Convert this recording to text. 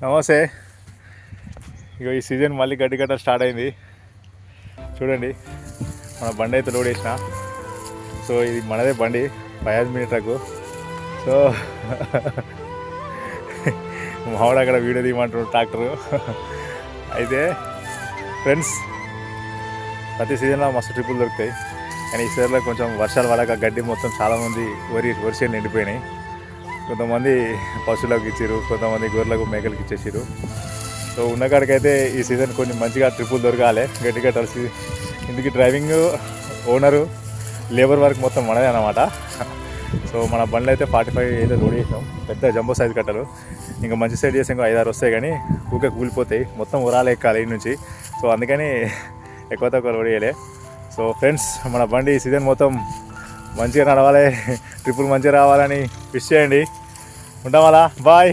నమస్తే. ఇక ఈ సీజన్ మళ్ళీ గడ్డి గట్ట స్టార్ట్ అయింది. చూడండి మన బండి అయితే లోడ్ వేసిన సో ఇది మనదే బండి ఫైవ్ మినిట్ సో మావాడు అక్కడ వీడియో తీయమంటాడు ట్రాక్టరు. అయితే ఫ్రెండ్స్ ప్రతి సీజన్లో మస్తు ట్రిప్పులు దొరుకుతాయి. కానీ ఈ సీజన్లో కొంచెం వర్షాల వల్ల గడ్డి మొత్తం చాలామంది వరి వరిసేలు నిండిపోయినాయి. కొంతమంది పశువులకు ఇచ్చారు కొంతమంది గొర్రెలకు మేకలకు ఇచ్చేసారు సో ఉన్న కాడికైతే ఈ సీజన్ కొంచెం మంచిగా ట్రిప్పులు దొరకాలి గట్టిగా కట్టాల్సి ఇందుకు డ్రైవింగ్ ఓనరు లేబర్ వర్క్ మొత్తం మనదే అన్నమాట. సో మన బండ్లు అయితే ఫార్టీ ఫైవ్ అయితే లోడ్ చేసాం పెద్ద జంబో సైజ్ కట్టలు. ఇంకా మంచి సైడ్ చేసి ఇంకో ఐదారు వస్తాయి కానీ ఊకే కూలిపోతాయి మొత్తం ఉరాలు ఎక్కాలి ఈ నుంచి. సో అందుకని ఎక్కువ తక్కువ లోడ్ చేయలే. సో ఫ్రెండ్స్ మన బండి ఈ సీజన్ మొత్తం మంచిగా నడవాలి ట్రిప్పులు మంచిగా రావాలని విష్ చేయండి. ఉంటాం అలా బాయ్